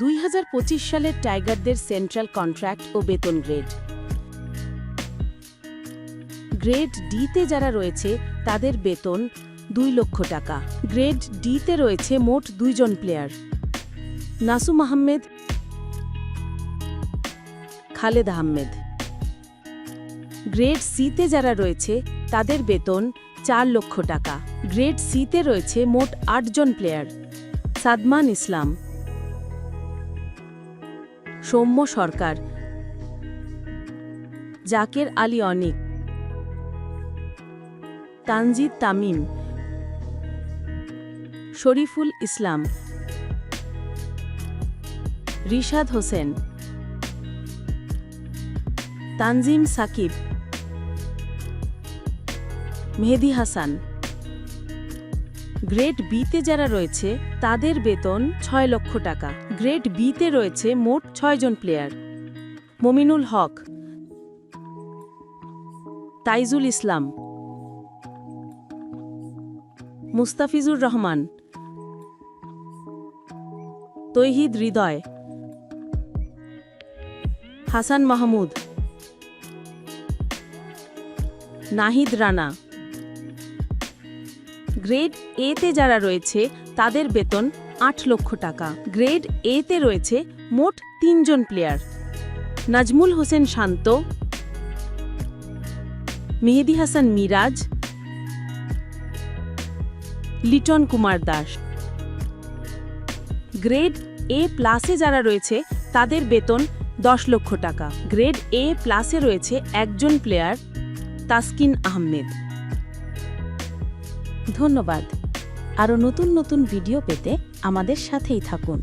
দুই হাজার পঁচিশ সালের টাইগারদের সেন্ট্রাল কন্ট্রাক্ট ও বেতন গ্রেড। গ্রেড ডিতে যারা রয়েছে, তাদের বেতন দুই লক্ষ টাকা। গ্রেড ডিতে রয়েছে মোট দুইজন প্লেয়ার। নাসুম আহমেদ, খালেদ আহমেদ। গ্রেড সিতে যারা রয়েছে, তাদের বেতন চার লক্ষ টাকা। গ্রেড সিতে রয়েছে মোট আটজন প্লেয়ার। সাদমান ইসলাম সৌম্য সরকার। জাকের আলী অনিক। তানজিদ তামিম। শরীফুল ইসলাম। রিশাদ হোসেন। তানজিম সাকিব। মেহেদি হাসান। গ্রেড বিতে যারা রয়েছে, তাদের বেতন ছয় লক্ষ টাকা। গ্রেড বিতে রয়েছে মোট ছয়জন প্লেয়ার মমিনুল হক। তাইজুল ইসলাম। মুস্তাফিজুর রহমান। তৈহিদ হৃদয়। হাসান মাহমুদ। নাহিদ রানা। গ্রেড এতে যারা রয়েছে, তাদের বেতন আট লক্ষ টাকা। গ্রেড এতে রয়েছে মোট তিনজন player Najmul Hossain Shanto, Mehedi Hasan Miraz, Liton Kumar Das. Grade A প্লাসে যারা রয়েছে, তাদের বেতন দশ লক্ষ টাকা। গ্রেড এ প্লাসে রয়েছে একজন প্লেয়ার তাসকিন আহমেদ। ধন্যবাদ। আরও নতুন নতুন ভিডিও পেতে আমাদের সাথেই থাকুন।